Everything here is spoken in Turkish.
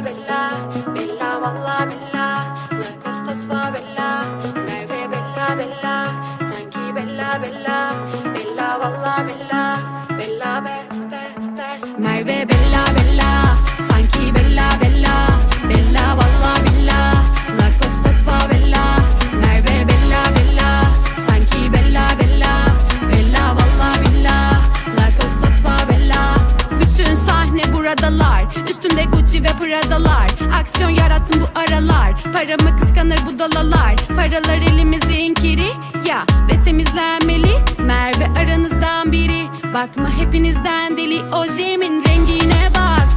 بالله بالله والله بالله لك استصفى بالله Merve بالله بالله sanki بالله بالله buradalar Üstümde Gucci ve Prada'lar. Aksiyon yarattım bu aralar. Paramı kıskanır bu dalalar. Paralar elimizin kiri Ya ve temizlenmeli. Merve aranızdan biri. Bakma hepinizden deli. Ojemin rengine bak